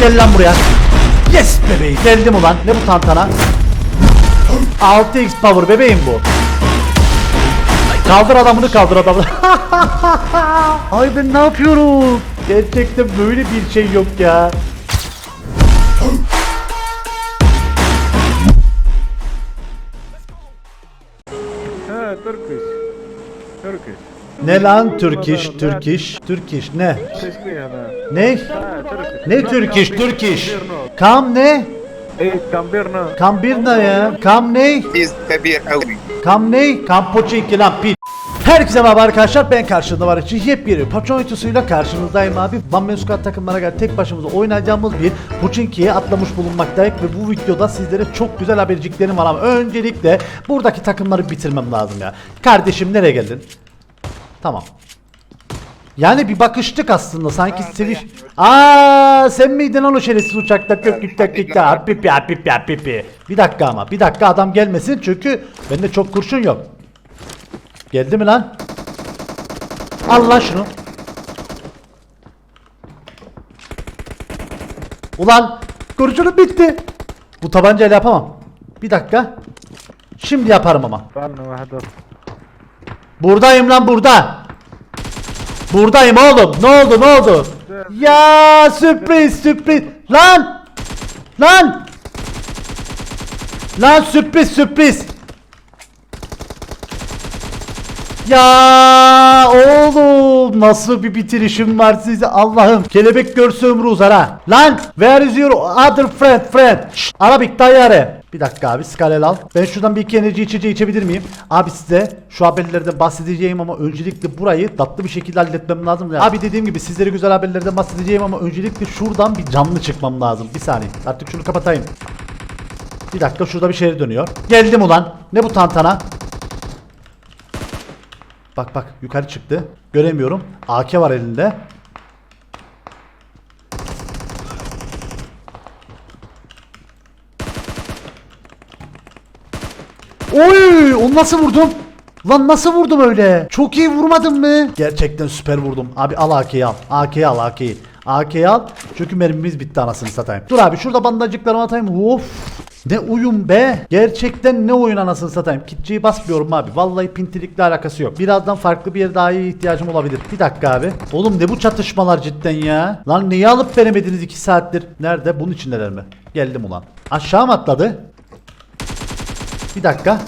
Gel lan buraya. Yes bebeğim. Geldim ulan. Ne bu tantana? 6x power bebeğim bu. Kaldır adamını kaldır adamını. Ay ben ne yapıyorum? Gerçekten böyle bir şey yok ya. Ha, Turkish. Turkish. Ne lan Türk iş, Türk iş, Türk iş ne? Teşekkür ederim. Ne? Ne Türkiş, Türkiş? Kam ne? Kambirna. Kambirna ya. Kam ne? Biz bir Kam ne? Kampoçi ikilam pi. Herkese merhaba arkadaşlar ben karşınızda var için yepyeni patron oyuncusuyla karşınızdayım abi. Van Mensukat takımlara göre tek başımıza oynayacağımız bir Puçinki'ye atlamış bulunmaktayız ve bu videoda sizlere çok güzel haberciklerim var ama öncelikle buradaki takımları bitirmem lazım ya. Kardeşim nereye geldin? Tamam yani bir bakıştık aslında sanki Ha, seviş. yani sen miydin lan o şerefsiz uçakta kök kök kök kök hapipi. Bir dakika ama bir dakika adam gelmesin çünkü bende çok kurşun yok. Geldi mi lan? Al lan şunu. Ulan kurşunum bitti. Bu tabancayla yapamam. Bir dakika. Şimdi yaparım ama. Var mı Vahdat? Buradayım lan burada. Buradayım oğlum. Ne oldu ne oldu? Ya sürpriz sürpriz. Lan. Lan. Lan sürpriz sürpriz. Ya oğlum nasıl bir bitirişim var size Allah'ım. Kelebek görse ömrü uzar ha. Lan where is your other friend friend? Şşt, Arabik tayyare. Bir dakika abi skalel al. Ben şuradan bir iki enerji içeceği içebilir miyim? Abi size şu haberlerden bahsedeceğim ama öncelikle burayı tatlı bir şekilde halletmem lazım. Ya. Abi dediğim gibi sizlere güzel haberlerden bahsedeceğim ama öncelikle şuradan bir canlı çıkmam lazım. Bir saniye. Artık şunu kapatayım. Bir dakika şurada bir şey dönüyor. Geldim ulan. Ne bu tantana? Bak bak yukarı çıktı. Göremiyorum. AK var elinde. Oy! Onu nasıl vurdum? Lan nasıl vurdum öyle? Çok iyi vurmadım mı? Gerçekten süper vurdum. Abi al AK'yi al. AK'yi al AK'yi. AK'yi al. Çünkü mermimiz bitti anasını satayım. Dur abi şurada bandajcıklarımı atayım. Of. Ne uyum be. Gerçekten ne oyun anasını satayım. Kitçiyi basmıyorum abi. Vallahi pintilikle alakası yok. Birazdan farklı bir yere daha iyi ihtiyacım olabilir. Bir dakika abi. Oğlum ne bu çatışmalar cidden ya? Lan neyi alıp veremediniz 2 saattir? Nerede? Bunun içindeler mi? Geldim ulan. Aşağı mı atladı? Bir dakika.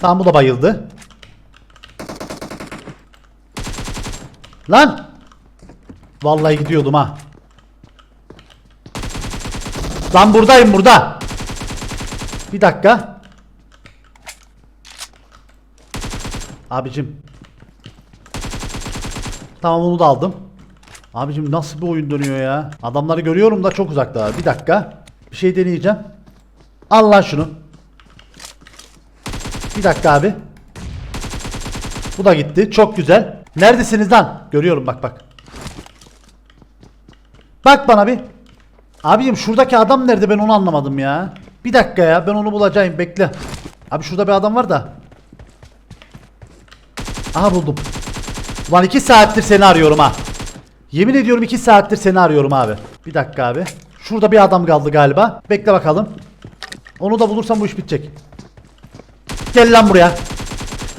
Tamam bu da bayıldı. Lan! Vallahi gidiyordum ha. Lan buradayım burada. Bir dakika. Abicim. Tamam onu da aldım. Abicim nasıl bir oyun dönüyor ya? Adamları görüyorum da çok uzakta. Bir dakika. Bir şey deneyeceğim. Al lan şunu. Bir dakika abi. Bu da gitti. Çok güzel. Neredesiniz lan? Görüyorum bak bak. Bak bana bir. Abicim şuradaki adam nerede ben onu anlamadım ya. Bir dakika ya ben onu bulacağım bekle. Abi şurada bir adam var da. Aha buldum. Ulan iki saattir seni arıyorum ha. Yemin ediyorum iki saattir seni arıyorum abi. Bir dakika abi. Şurada bir adam kaldı galiba. Bekle bakalım. Onu da bulursam bu iş bitecek. Gel lan buraya.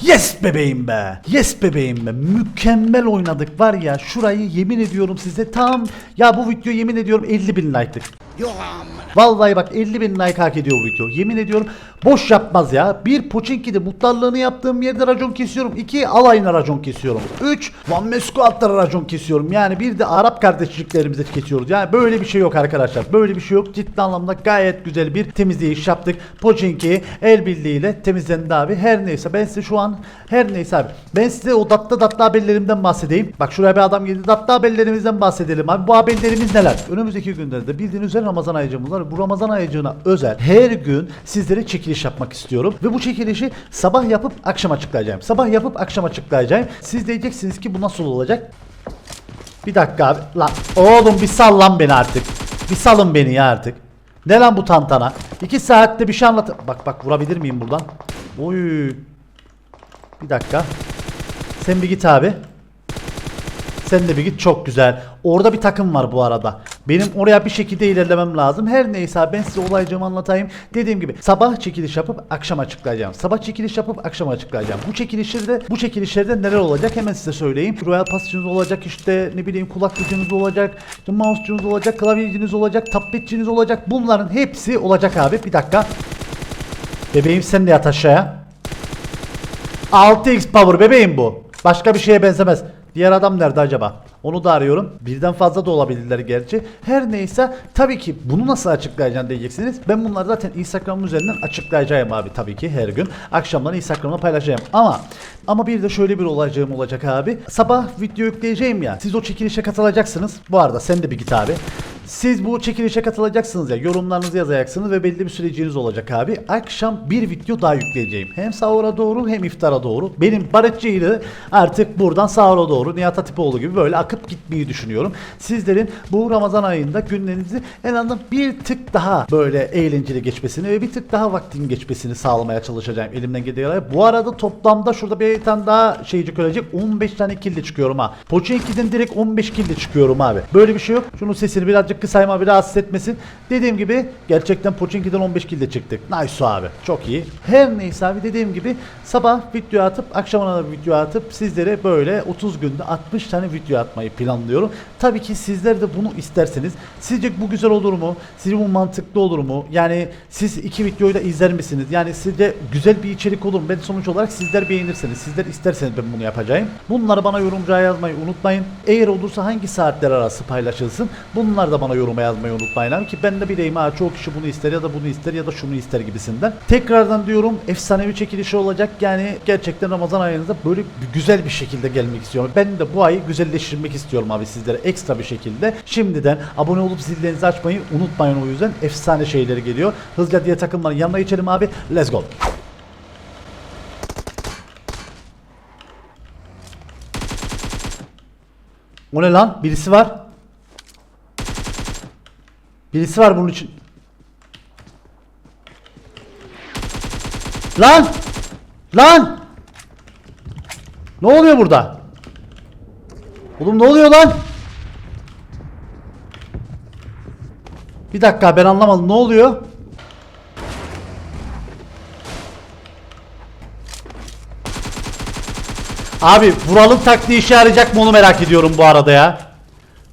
Yes bebeğim be. Yes bebeğim be. Mükemmel oynadık var ya. Şurayı yemin ediyorum size tam. Ya bu video yemin ediyorum 50 bin like'lık. Vallahi bak 50 bin like hak ediyor bu video. Yemin ediyorum boş yapmaz ya. Bir Pochinki'de muhtarlığını yaptığım yerde racon kesiyorum. İki alayına racon kesiyorum. Üç Van Meskuatlara racon kesiyorum. Yani bir de Arap kardeşliklerimize kesiyoruz. Yani böyle bir şey yok arkadaşlar. Böyle bir şey yok. Ciddi anlamda gayet güzel bir temizleyiş yaptık. Pochinki el birliğiyle temizlendi abi. Her neyse ben size şu an her neyse abi. Ben size o datlı datlı haberlerimden bahsedeyim. Bak şuraya bir adam geldi. Datlı haberlerimizden bahsedelim abi. Bu haberlerimiz neler? Önümüzdeki günlerde bildiğiniz üzere Ramazan ayıcımız var. Bu Ramazan ayıcığına özel her gün sizlere çekiliş yapmak istiyorum. Ve bu çekilişi sabah yapıp akşam açıklayacağım. Sabah yapıp akşam açıklayacağım. Siz diyeceksiniz ki bu nasıl olacak? Bir dakika abi. Lan oğlum bir sal lan beni artık. Bir salın beni ya artık. Ne lan bu tantana? İki saatte bir şey anlat. Bak bak vurabilir miyim buradan? Oy. Bir dakika. Sen bir git abi. Sen de bir git çok güzel. Orada bir takım var bu arada. Benim oraya bir şekilde ilerlemem lazım. Her neyse ben size olaycımı anlatayım. Dediğim gibi sabah çekiliş yapıp akşam açıklayacağım. Sabah çekiliş yapıp akşam açıklayacağım. Bu çekilişlerde bu çekilişlerde neler olacak hemen size söyleyeyim. Royal Pass'ınız olacak işte ne bileyim kulaklıcınız olacak. işte mouse'cunuz olacak, klavyeciniz olacak, tabletçiniz olacak. Bunların hepsi olacak abi. Bir dakika. Bebeğim sen de yat aşağıya. 6x power bebeğim bu. Başka bir şeye benzemez. Diğer adam nerede acaba? Onu da arıyorum. Birden fazla da olabilirler gerçi. Her neyse tabii ki bunu nasıl açıklayacaksın diyeceksiniz. Ben bunları zaten Instagram üzerinden açıklayacağım abi tabii ki her gün. Akşamları Instagram'da paylaşacağım. Ama ama bir de şöyle bir olacağım olacak abi. Sabah video yükleyeceğim ya. Siz o çekilişe katılacaksınız. Bu arada sen de bir git abi. Siz bu çekilişe katılacaksınız ya yorumlarınızı yazacaksınız ve belli bir süreciniz olacak abi. Akşam bir video daha yükleyeceğim. Hem sahura doğru hem iftara doğru. Benim Barışçı ile artık buradan sahura doğru Nihat Hatipoğlu gibi böyle akıp gitmeyi düşünüyorum. Sizlerin bu Ramazan ayında günlerinizi en azından bir tık daha böyle eğlenceli geçmesini ve bir tık daha vaktin geçmesini sağlamaya çalışacağım elimden geldiği. Bu arada toplamda şurada bir tane daha şeycik ölecek 15 tane kill çıkıyorum ha. Pochinki'den direkt 15 kill çıkıyorum abi. Böyle bir şey yok. Şunun sesini birazcık kısayma bir rahatsız etmesin. Dediğim gibi gerçekten Pochinki'den 15 kill çıktık. Nice abi. Çok iyi. Her neyse abi dediğim gibi sabah video atıp akşamına da video atıp sizlere böyle 30 günde 60 tane video atmayı planlıyorum. Tabii ki sizler de bunu isterseniz sizce bu güzel olur mu? Sizce bu mantıklı olur mu? Yani siz iki videoyu da izler misiniz? Yani sizce güzel bir içerik olur mu? Ben sonuç olarak sizler beğenirseniz, sizler isterseniz ben bunu yapacağım. Bunları bana yorumcuya yazmayı unutmayın. Eğer olursa hangi saatler arası paylaşılsın? Bunlar da bana yoruma yazmayı unutmayın ki ben de bileyim ha çoğu kişi bunu ister ya da bunu ister ya da şunu ister gibisinden. Tekrardan diyorum efsanevi çekilişi olacak yani gerçekten Ramazan ayınızda böyle güzel bir şekilde gelmek istiyorum. Ben de bu ayı güzelleştirmek istiyorum abi sizlere ekstra bir şekilde. Şimdiden abone olup zillerinizi açmayı unutmayın o yüzden efsane şeyleri geliyor. Hızlıca diye takımların yanına geçelim abi. Let's go. O ne lan? Birisi var. Birisi var bunun için. Lan! Lan! Ne oluyor burada? Oğlum ne oluyor lan? Bir dakika ben anlamadım ne oluyor? Abi Vural'ın taktiği işe yarayacak mı onu merak ediyorum bu arada ya.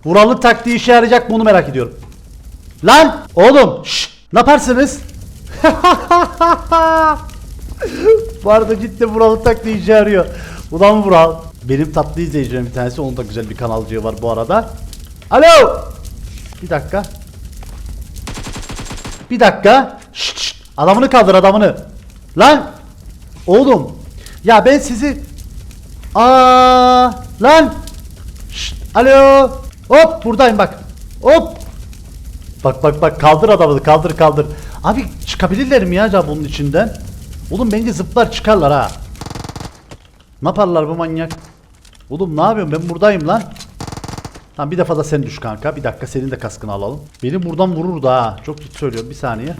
Vural'ın taktiği işe yarayacak mı onu merak ediyorum. Lan oğlum şşt, ne yaparsınız? bu arada cidden Vural'ın taktiği işe yarıyor. Ulan Vural. Benim tatlı izleyicilerim bir tanesi onun da güzel bir kanalcığı var bu arada. Alo. Bir dakika. Bir dakika. Şşt, şşt. Adamını kaldır adamını. Lan. Oğlum. Ya ben sizi Aa lan. Şşt, alo. Hop buradayım bak. Hop. Bak bak bak kaldır adamı kaldır kaldır. Abi çıkabilirler mi ya acaba bunun içinden? Oğlum bence zıplar çıkarlar ha. Ne yaparlar bu manyak? Oğlum ne yapıyorsun ben buradayım lan. Tamam bir defa da sen düş kanka. Bir dakika senin de kaskını alalım. Beni buradan vurur da ha. Çok ciddi söylüyorum bir saniye.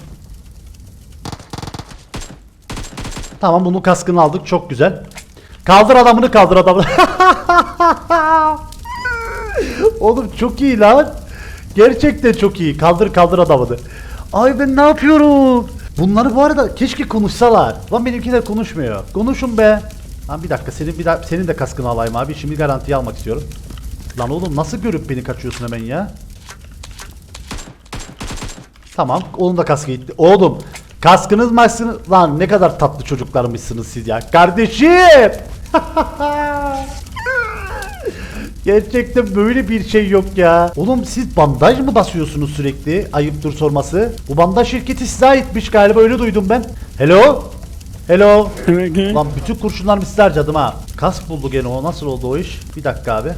Tamam bunun kaskını aldık çok güzel. Kaldır adamını kaldır adamını. Oğlum çok iyi lan. Gerçekten çok iyi. Kaldır kaldır adamını. Ay ben ne yapıyorum? Bunları bu arada keşke konuşsalar. Lan benimkiler konuşmuyor. Konuşun be. Lan bir dakika senin bir daha senin de kaskını alayım abi. Şimdi garantiye almak istiyorum. Lan oğlum nasıl görüp beni kaçıyorsun hemen ya? Tamam. Onun da kaskı gitti. Oğlum kaskınız maskınız. Lan ne kadar tatlı çocuklarmışsınız siz ya. Kardeşim. Gerçekten böyle bir şey yok ya. Oğlum siz bandaj mı basıyorsunuz sürekli? Ayıptır sorması. Bu bandaj şirketi size aitmiş galiba öyle duydum ben. Hello? Hello? Lan bütün kurşunlarımı size harcadım ha. Kask buldu gene o nasıl oldu o iş? Bir dakika abi.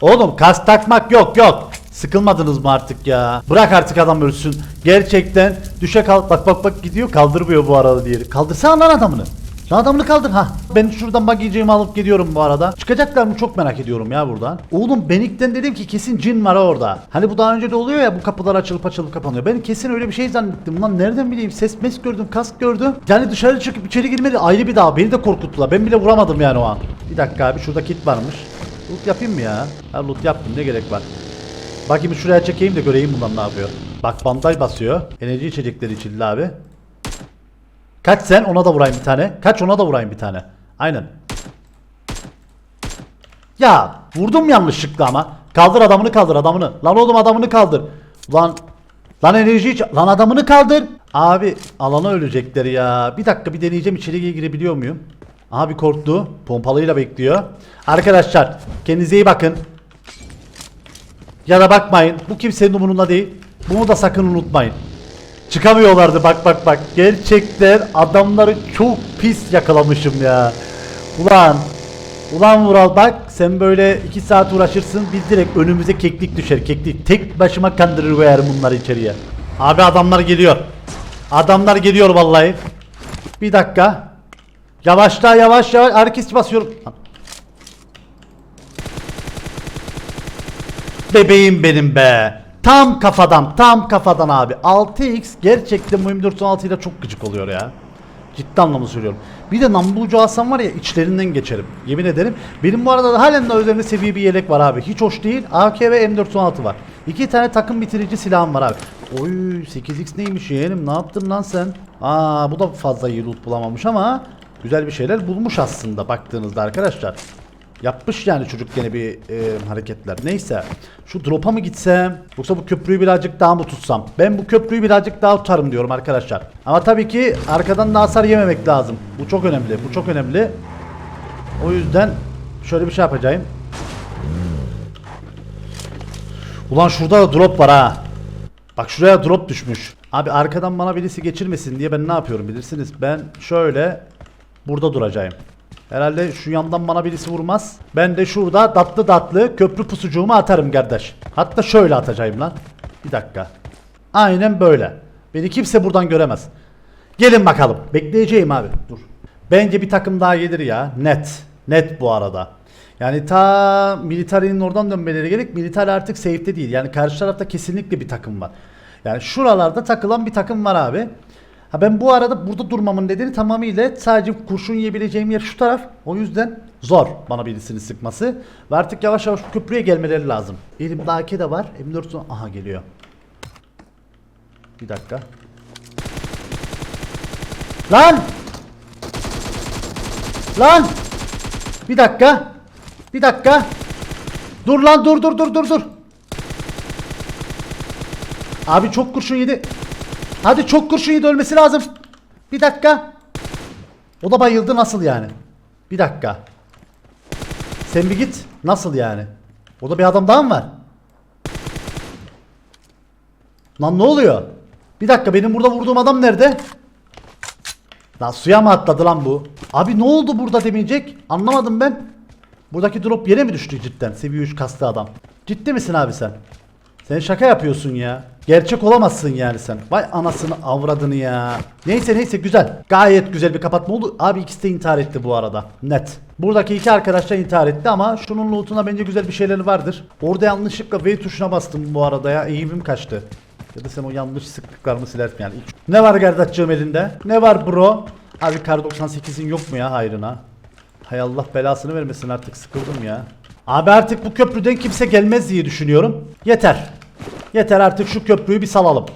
Oğlum kask takmak yok yok. Sıkılmadınız mı artık ya? Bırak artık adam ölsün. Gerçekten düşe kal bak bak bak gidiyor kaldırmıyor bu arada diğeri. Kaldırsana lan adamını. Adamını kaldır ha. Ben şuradan bagiciğimi alıp gidiyorum bu arada. Çıkacaklar mı çok merak ediyorum ya buradan. Oğlum Benik'ten dedim ki kesin cin var orada. Hani bu daha önce de oluyor ya bu kapılar açılıp açılıp kapanıyor. Ben kesin öyle bir şey zannettim. Lan nereden bileyim ses mes gördüm kask gördüm. Yani dışarı çıkıp içeri girmedi ayrı bir daha. Beni de korkuttular. Ben bile vuramadım yani o an. Bir dakika abi şurada kit varmış. Loot yapayım mı ya? Ha loot yaptım ne gerek var. Bakayım şuraya çekeyim de göreyim bundan ne yapıyor. Bak bandaj basıyor. Enerji içecekleri içildi abi. Kaç sen ona da vurayım bir tane. Kaç ona da vurayım bir tane. Aynen. Ya vurdum yanlışlıkla ama. Kaldır adamını kaldır adamını. Lan oğlum adamını kaldır. Lan lan enerji iç- lan adamını kaldır. Abi alana ölecekler ya. Bir dakika bir deneyeceğim içeriye girebiliyor muyum? Abi korktu. Pompalıyla bekliyor. Arkadaşlar kendinize iyi bakın. Ya da bakmayın. Bu kimsenin umurunda değil. Bunu da sakın unutmayın. Çıkamıyorlardı bak bak bak. Gerçekten adamları çok pis yakalamışım ya. Ulan. Ulan Vural bak sen böyle 2 saat uğraşırsın biz direkt önümüze keklik düşer keklik. Tek başıma kandırır koyarım bunları içeriye. Abi adamlar geliyor. Adamlar geliyor vallahi. Bir dakika. Yavaşla yavaş yavaş herkes basıyorum. Bebeğim benim be. Tam kafadan, tam kafadan abi. 6x gerçekten bu M416 ile çok gıcık oluyor ya. Ciddi anlamda söylüyorum. Bir de namlucu alsam var ya içlerinden geçerim. Yemin ederim. Benim bu arada da halen de üzerinde seviye bir yelek var abi. Hiç hoş değil. AK ve M416 var. İki tane takım bitirici silahım var abi. Oy 8x neymiş yeğenim ne yaptın lan sen? Aa bu da fazla iyi loot bulamamış ama güzel bir şeyler bulmuş aslında baktığınızda arkadaşlar. Yapmış yani çocuk gene bir e, hareketler. Neyse. Şu drop'a mı gitsem? Yoksa bu köprüyü birazcık daha mı tutsam? Ben bu köprüyü birazcık daha tutarım diyorum arkadaşlar. Ama tabii ki arkadan da hasar yememek lazım. Bu çok önemli. Bu çok önemli. O yüzden şöyle bir şey yapacağım. Ulan şurada da drop var ha. Bak şuraya drop düşmüş. Abi arkadan bana birisi geçirmesin diye ben ne yapıyorum bilirsiniz. Ben şöyle burada duracağım. Herhalde şu yandan bana birisi vurmaz. Ben de şurada tatlı tatlı köprü pusucuğumu atarım kardeş. Hatta şöyle atacağım lan. Bir dakika. Aynen böyle. Beni kimse buradan göremez. Gelin bakalım. Bekleyeceğim abi. Dur. Bence bir takım daha gelir ya. Net. Net bu arada. Yani ta militarinin oradan dönmeleri gerek. Militer artık safe'te değil. Yani karşı tarafta kesinlikle bir takım var. Yani şuralarda takılan bir takım var abi. Ha ben bu arada burada durmamın nedeni tamamıyla sadece kurşun yiyebileceğim yer şu taraf. O yüzden zor bana birisini sıkması. Ve artık yavaş yavaş köprüye gelmeleri lazım. Elimde AK de var. M4 son- aha geliyor. Bir dakika. Lan! Lan! Bir dakika. Bir dakika. Dur lan dur dur dur dur dur. Abi çok kurşun yedi. Hadi çok kurşun yedi ölmesi lazım. Bir dakika. O da bayıldı nasıl yani? Bir dakika. Sen bir git. Nasıl yani? O da bir adam daha mı var? Lan ne oluyor? Bir dakika benim burada vurduğum adam nerede? Lan suya mı atladı lan bu? Abi ne oldu burada demeyecek? Anlamadım ben. Buradaki drop yere mi düştü cidden? Seviye 3 kastı adam. Ciddi misin abi sen? Sen şaka yapıyorsun ya. Gerçek olamazsın yani sen. Vay anasını avradını ya. Neyse neyse güzel. Gayet güzel bir kapatma oldu. Abi ikisi de intihar etti bu arada. Net. Buradaki iki arkadaş da intihar etti ama şunun lootuna bence güzel bir şeyleri vardır. Orada yanlışlıkla V tuşuna bastım bu arada ya. Eğimim kaçtı. Ya da sen o yanlış sıklıklarını silersin yani. Ne var kardeşciğim elinde? Ne var bro? Abi kar 98'in yok mu ya hayrına? Hay Allah belasını vermesin artık sıkıldım ya. Abi artık bu köprüden kimse gelmez diye düşünüyorum. Yeter. Yeter artık şu köprüyü bir salalım.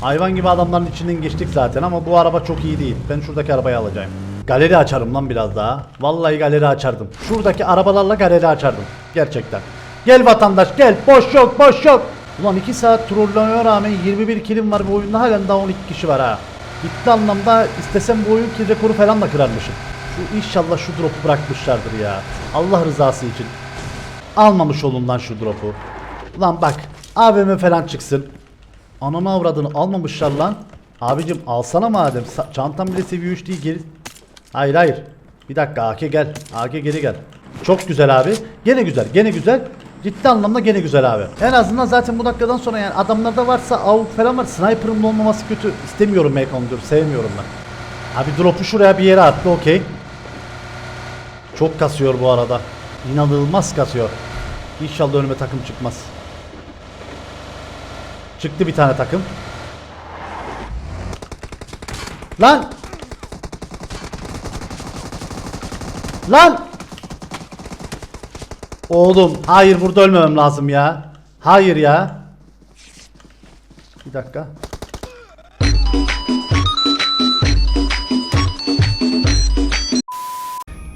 Hayvan gibi adamların içinden geçtik zaten ama bu araba çok iyi değil. Ben şuradaki arabayı alacağım. Galeri açarım lan biraz daha. Vallahi galeri açardım. Şuradaki arabalarla galeri açardım. Gerçekten. Gel vatandaş gel. Boş yok boş yok. Ulan 2 saat trollamaya rağmen 21 kilim var bu oyunda halen daha 12 kişi var ha. Ciddi anlamda istesem bu oyun kill rekoru falan da kırarmışım. Şu inşallah şu drop'u bırakmışlardır ya. Allah rızası için. Almamış olun lan şu drop'u. Lan bak AVM falan çıksın. Ananı avradını almamışlar lan. Abicim alsana madem. Sa- Çantam bile seviye 3 değil geri. Hayır hayır. Bir dakika AK gel. AK geri gel. Çok güzel abi. Gene güzel. Gene güzel. Ciddi anlamda gene güzel abi. En azından zaten bu dakikadan sonra yani adamlarda varsa avuk falan var. Sniper'ın olmaması kötü. İstemiyorum M14. Sevmiyorum ben. Abi drop'u şuraya bir yere attı okey. Çok kasıyor bu arada. İnanılmaz kasıyor. İnşallah önüme takım çıkmaz. Çıktı bir tane takım. Lan! Lan! Oğlum hayır burada ölmemem lazım ya. Hayır ya. Bir dakika.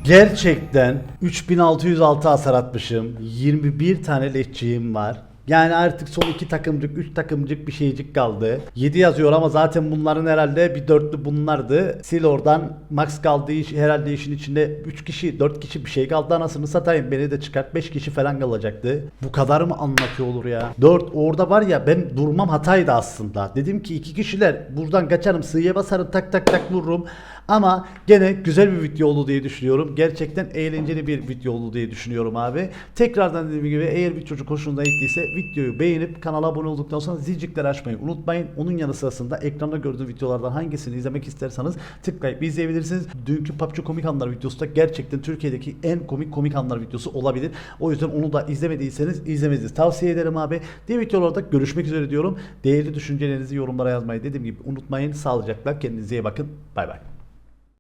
Gerçekten 3606 hasar atmışım. 21 tane leşçiğim var. Yani artık son iki takımcık, üç takımcık bir şeycik kaldı. 7 yazıyor ama zaten bunların herhalde bir dörtlü bunlardı. Sil oradan max kaldığı iş, herhalde işin içinde 3 kişi, 4 kişi bir şey kaldı anasını satayım. Beni de çıkart 5 kişi falan kalacaktı. Bu kadar mı anlatıyor olur ya? 4 orada var ya ben durmam hataydı aslında. Dedim ki iki kişiler buradan kaçarım sığıya basarım tak tak tak vururum. Ama gene güzel bir video oldu diye düşünüyorum. Gerçekten eğlenceli bir video oldu diye düşünüyorum abi. Tekrardan dediğim gibi eğer bir çocuk hoşunuza gittiyse videoyu beğenip kanala abone olduktan sonra zilcikleri açmayı unutmayın. Onun yanı sırasında ekranda gördüğünüz videolardan hangisini izlemek isterseniz tıklayıp izleyebilirsiniz. Dünkü PUBG komik anlar videosu da gerçekten Türkiye'deki en komik komik anlar videosu olabilir. O yüzden onu da izlemediyseniz izlemenizi tavsiye ederim abi. Diğer videolarda görüşmek üzere diyorum. Değerli düşüncelerinizi yorumlara yazmayı dediğim gibi unutmayın. Sağlıcakla kendinize iyi bakın. Bay bay.